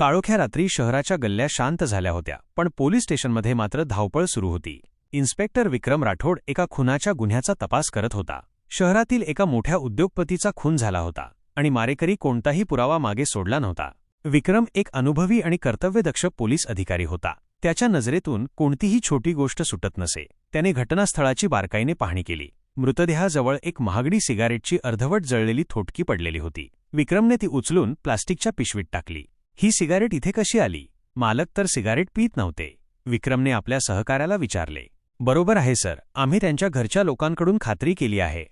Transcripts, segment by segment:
काळोख्या रात्री शहराच्या गल्ल्या शांत झाल्या होत्या पण पोलीस स्टेशनमध्ये मात्र धावपळ सुरू होती. इन्स्पेक्टर विक्रम राठोड एका खुनाच्या गुन्ह्याचा तपास करत होता. शहरातील एका मोठ्या उद्योगपतीचा खून झाला होता आणि मारेकरी कोणताही पुरावा मागे सोडला नव्हता. विक्रम एक अनुभवी आणि कर्तव्यदक्ष पोलीस अधिकारी होता. त्याच्या नजरेतून कोणतीही छोटी गोष्ट सुटत नसे. त्याने घटनास्थळाची बारकाईने पाहणी केली. मृतदेहाजवळ एक महागडी सिगारेटची अर्धवट जळलेली थोटकी पडलेली होती. विक्रमने ती उचलून प्लास्टिकच्या पिशवीत टाकली. ही सिगारेट इथे कशी आली? मालक तर सिगारेट पीत नव्हते. विक्रमने आपल्या सहकाऱ्याला विचारले. बरोबर आहे सर. आम्ही त्यांच्या घरच्या लोकांकडून खात्री केली आहे.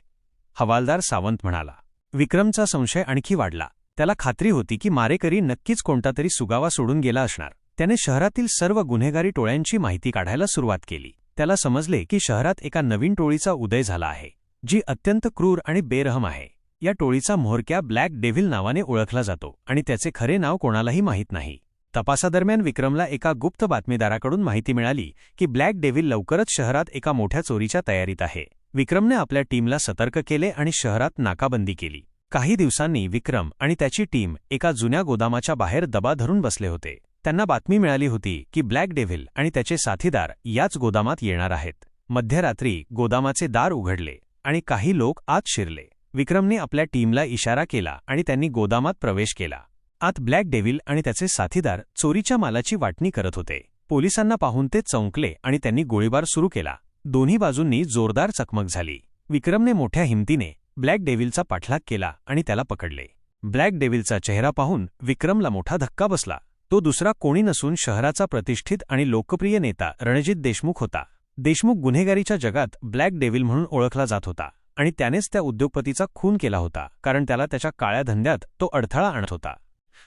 हवालदार सावंत म्हणाला. विक्रमचा संशय आणखी वाढला. त्याला खात्री होती की मारेकरी नक्कीच कोणता तरी सुगावा सोडून गेला असणार. त्याने शहरातील सर्व गुन्हेगारी टोळ्यांची माहिती काढायला सुरुवात केली. त्याला समजले की शहरात एका नवीन टोळीचा उदय झाला आहे जी अत्यंत क्रूर आणि बेरहम आहे. या टोळीचा म्होरक्या ब्लॅक डेव्हिल नावाने ओळखला जातो आणि त्याचे खरे नाव कोणालाही माहीत नाही. तपासादरम्यान विक्रमला एका गुप्त बातमीदाराकडून माहिती मिळाली की ब्लॅक डेव्हिल लवकरच शहरात एका मोठ्या चोरीच्या तयारीत आहे. विक्रमने आपल्या टीमला सतर्क केले आणि शहरात नाकाबंदी केली. काही दिवसांनी विक्रम आणि त्याची टीम एका जुन्या गोदामाच्या बाहेर दबा धरून बसले होते. त्यांना बातमी मिळाली होती की ब्लॅक डेव्हिल आणि त्याचे साथीदार याच गोदामात येणार आहेत. मध्यरात्री गोदामाचे दार उघडले आणि काही लोक आत शिरले. विक्रमने आपल्या टीमला इशारा केला आणि त्यांनी गोदामात प्रवेश केला. आत ब्लॅक डेव्हिल आणि त्याचे साथीदार चोरीच्या मालाची वाटणी करत होते. पोलिसांना पाहून ते चौंकले आणि त्यांनी गोळीबार सुरू केला. दोन्ही बाजूंनी जोरदार चकमक झाली. विक्रमने मोठ्या हिमतीने ब्लॅक डेव्हिलचा पाठलाग केला आणि त्याला पकडले. ब्लॅक डेव्हिलचा चेहरा पाहून विक्रमला मोठा धक्का बसला. तो दुसरा कोणी नसून शहराचा प्रतिष्ठित आणि लोकप्रिय नेता रणजित देशमुख होता. देशमुख गुन्हेगारीच्या जगात ब्लॅक डेव्हिल म्हणून ओळखला जात होता. आणि त्यानेच त्या उद्योगपतीचा खून केला होता कारण त्याला त्याच्या काळ्या धंद्यात तो अडथळा आणत होता.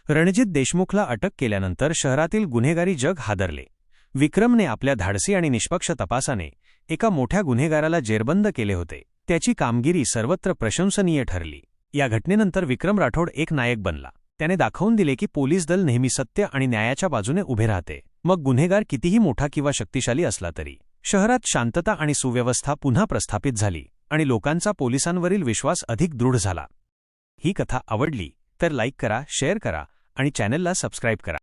रणजित देशमुखला अटक केल्यानंतर शहरातील गुन्हेगारी जग हादरले. विक्रमने आपल्या धाडसी आणि निष्पक्ष तपासाने एका मोठ्या गुन्हेगाराला जेरबंद केले होते. त्याची कामगिरी सर्वत्र प्रशंसनीय ठरली. या घटनेनंतर विक्रम राठोड एक नायक बनला. त्याने दाखवून दिले की पोलीस दल नेहमी सत्य आणि न्यायाच्या बाजूने उभे राहते. मग गुन्हेगार कितीही मोठा किंवा शक्तिशाली असला तरी शहरात शांतता आणि सुव्यवस्था पुन्हा प्रस्थापित झाली. आणि लोकांचा पोलिसांवरील विश्वास अधिक दृढ झाला. ही कथा आवडली तर लाईक करा शेअर करा आणि चॅनलला सबस्क्राईब करा.